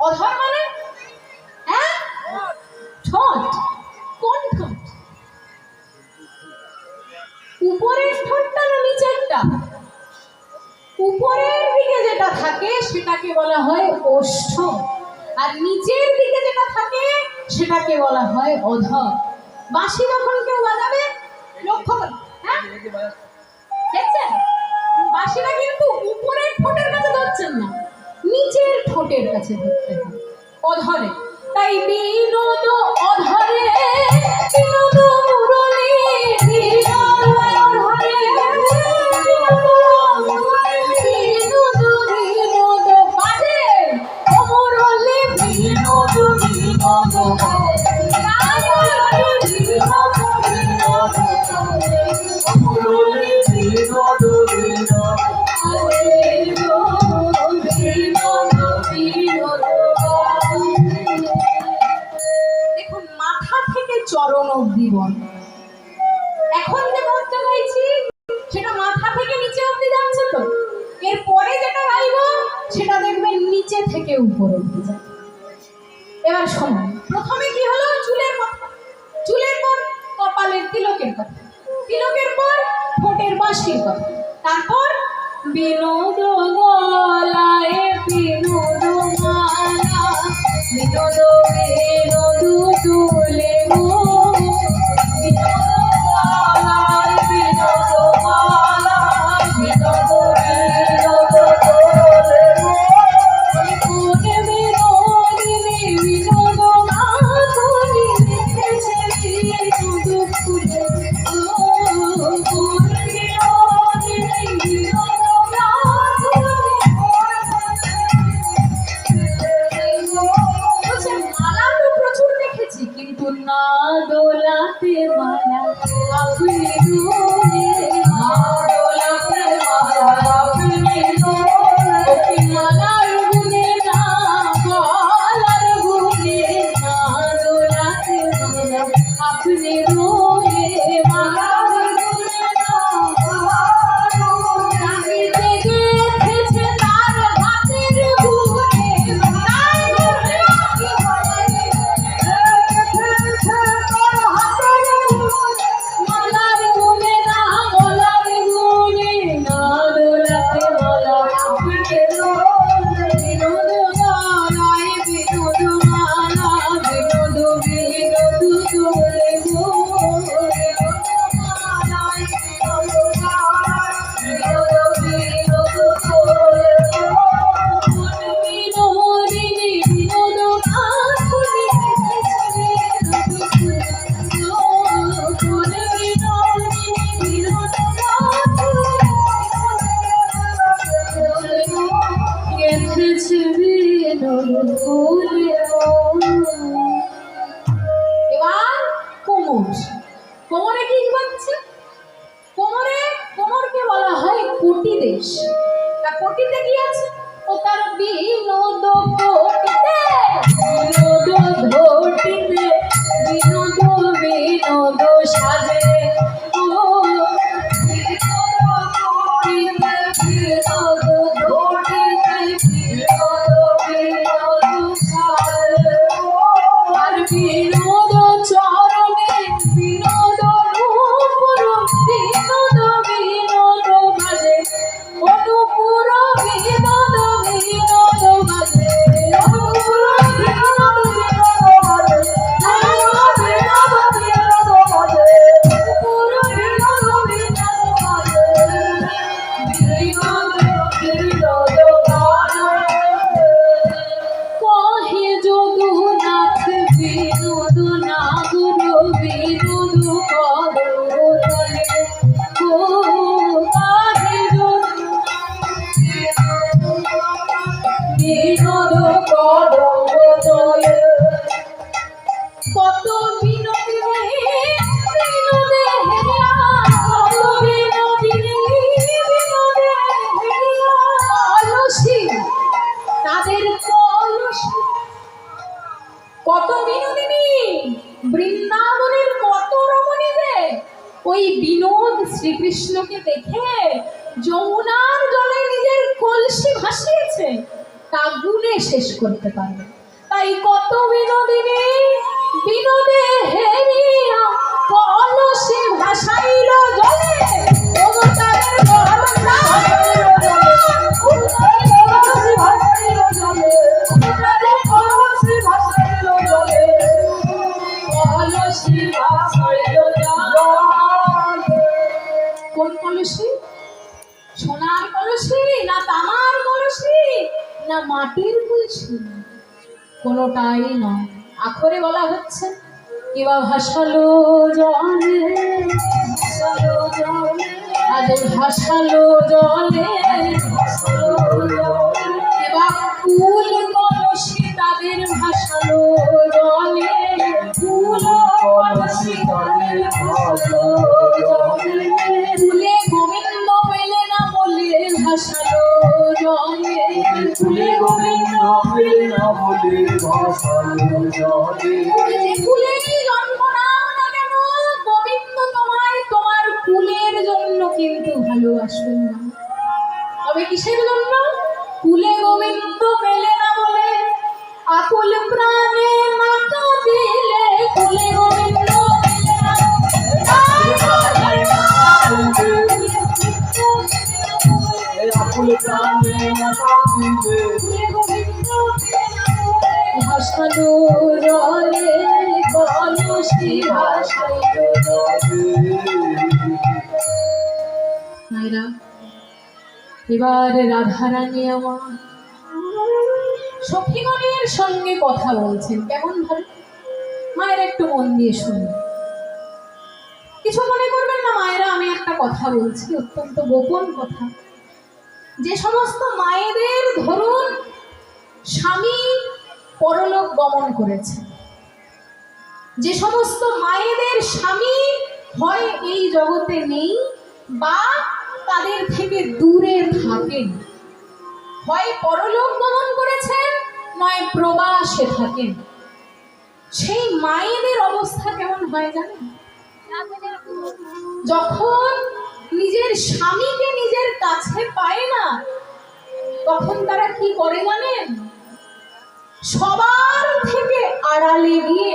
অধর মানে? হ্যাঁ? ঠোঁট। কোন ঠোঁট? উপরের ঠোঁটটা না নিচেরটা? উপরের দিকে যেটা থাকে, সেটাকে বলা হয় ওষ্ঠ। আর নিচের দিকে যেটা থাকে, সেটাকে বলা হয় অধর। বাঁশি যখন কেউ বাজাবে, লক্ষ্য করে হ্যাঁ? দেখছেন? বাঁশিটা কিন্তু উপরের ঠোঁটের কাছে ধরছেন না। নিচের ঠোঁটের কাছে ধরতে হয়। অধরে। তাই বিনোদ অধরে বিনোদ অব্দি বল। এখন যে মন্ত্র গাইছি সেটা মাথা থেকে নিচে অব্দি যাচ্ছে তো। এর পরে যেটা গাইব সেটা দেখবেন নিচে থেকে উপর অব্দি এবার শোনো, প্রথমে কি হলো? চুলের কথা চুলের পর কপালের তিলকের কথা। তিলকের পর ঠোঁটের বাঁশির কথা। তারপর বিনোদ গলায় বিনোদ মালা বিনোদ দোলাতে মালা আপনি দোলে কোমরে কি কোমরে, কোমরকে বলা হয় কোটি দেশ। তা কোটিতে কি আছে? ও তার বিনোদ কোটিতে ওই বিনোদ শ্রীকৃষ্ণকে দেখে যমুনার জলে নিজের কলসি ভাসিয়েছে, তা গুণে শেষ করতে পারবে। তাই কত বিনোদিনী কলসি? সোনার কলসি না তামার কলসি? না মাটির কলসি? কোনোটাই নয়। আখরে বলা হচ্ছে কিবা ভাসালো জলে আজ ভাসালো জলে কিবা কুল এবার রাধারানী আমার সখীগণের সঙ্গে কথা বলছেন। কেমন ভাবে মায়েরা, একটু মন দিয়ে শুনুন। কিছু মনে করবেন না মায়েরা, আমি একটা কথা বলছি, অত্যন্ত গোপন কথা। যে সমস্ত মায়েদের ধরুন স্বামী পরলোক গমন করেছে। যে সমস্ত মায়েদের স্বামী হয় এই জগতে নেই বা তাদের থেকে দূরে থাকেন। হয় পরলোক গমন করেছেন, নয় প্রবাসে থাকেন। সেই মায়েদের অবস্থা কেমন হয় জানেন? যখন নিজের স্বামীকে নিজের কাছে পায় তখন তারা কি করে জানেন? সবার থেকে আড়ালে গিয়ে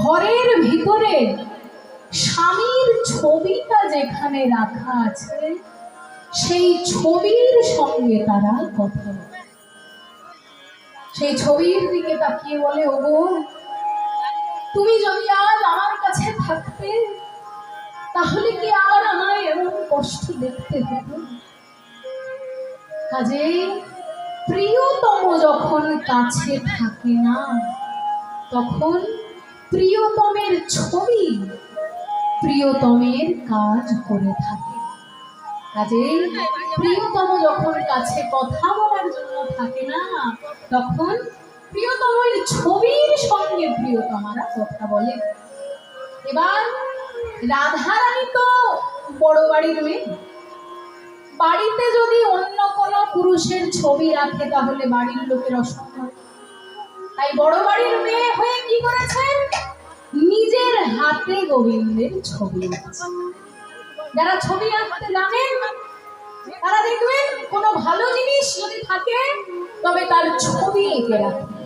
ঘরের ভিতরে স্বামীর ছবিটা যেখানে রাখা আছে, সেই ছবির সঙ্গে তারা কথা বলে। সেই ছবির দিকে তাকিয়ে বলে, ওগো, তুমি যদি আজ আমার কাছে থাকতে, তাহলে কি আর আমায় এমন কষ্ট দেখতে হতো? কাজেই প্রিয়তম যখন কাছে থাকে না, তখন প্রিয়তমের ছবি প্রিয়তমের কাজ করে থাকে। কাজেই প্রিয়তম যখন কাছে কথা বলার জন্য থাকে না, তখন প্রিয়তমের ছবির সঙ্গে প্রিয়তমারা কথা বলে। এবার রাধারানী তো বড় বাড়ির মেয়ে। বাড়িতে যদি অন্য পুরুষের ছবি রাখে তাহলে বাড়ির লোকের অসম্মান। তাই বড় বাড়ির মেয়ে হয়ে কি করেছেন? নিজের হাতে গোবিন্দের ছবি যারা ছবি আঁকতে জানেন, তারা দেখবেন কোনো ভালো জিনিস যদি থাকে, তবে তার ছবি এঁকে রাখবে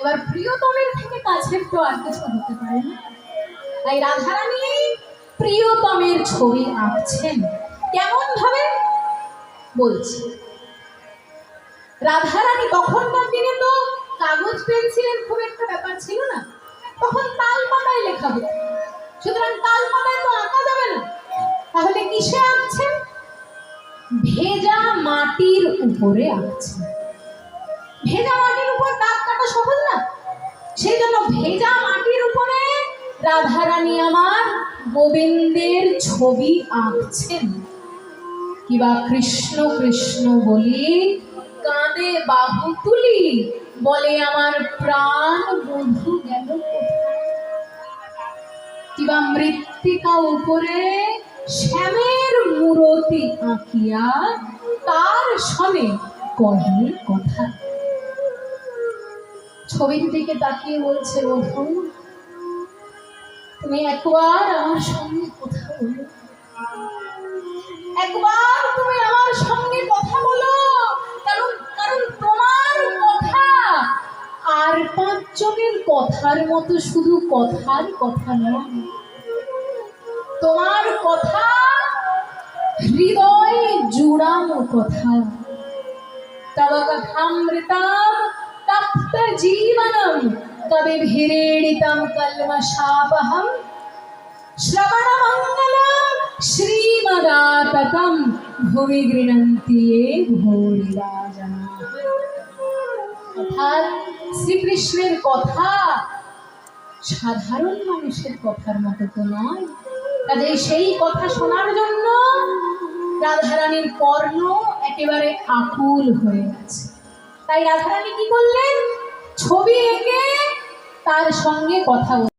এবার প্রিয়তমের থেকে কাছের তো আর কিছু হতে পারে না। তাই রাধারানী প্রিয়তমের ছবি আঁকছেন। কেমন ভাবে? বলছি। রাধারানী তখনকার দিনে তো কাগজ, পেন্সিলের খুব একটা ব্যাপার ছিল না, তখন তাল পাতায় লেখা হতো। সুতরাং তাল পাতায় তো আঁকা যাবে না। তাহলে কিসে আঁকছেন ভেজা মাটির উপরে আঁকছেন ভেজা মাটির উপর দাগ কাটা সহজ না? সেই জন্য ভেজা মাটির উপরে রাধারানী আমার গোবিন্দের ছবি আঁকছেন। কিবা কৃষ্ণ কৃষ্ণ বলি কাঁদে বাহু তুলি, বলে আমার প্রাণ বধু গেল কিবা মৃত্তিকা উপরে শ্যামের মূরতি আঁকিয়া তার সনে কহে কথা ছবির দিকে তাকিয়ে বলছে, বধু, তুমি একবার আমার সঙ্গে কথা বলো। একবার তুমি আমার সঙ্গে কথা বলো কারণ তোমার কথা আর পাঁচজনের কথার মতো শুধু কথার কথা নয়। তোমার কথা কথা। শ্রীমদাতকম ভূমি গৃণন্তি ভোরিরাজা অর্থাৎ শ্রীকৃষ্ণের কথা। সাধারণ মানুষের কথার মতো তো নয়। কাজে সেই কথা শোনার জন্য রাধারানীর কর্ণ একেবারে আকুল হয়ে গেছে। তাই রাধারানী কি করলেন? ছবি এঁকে তার সঙ্গে কথা।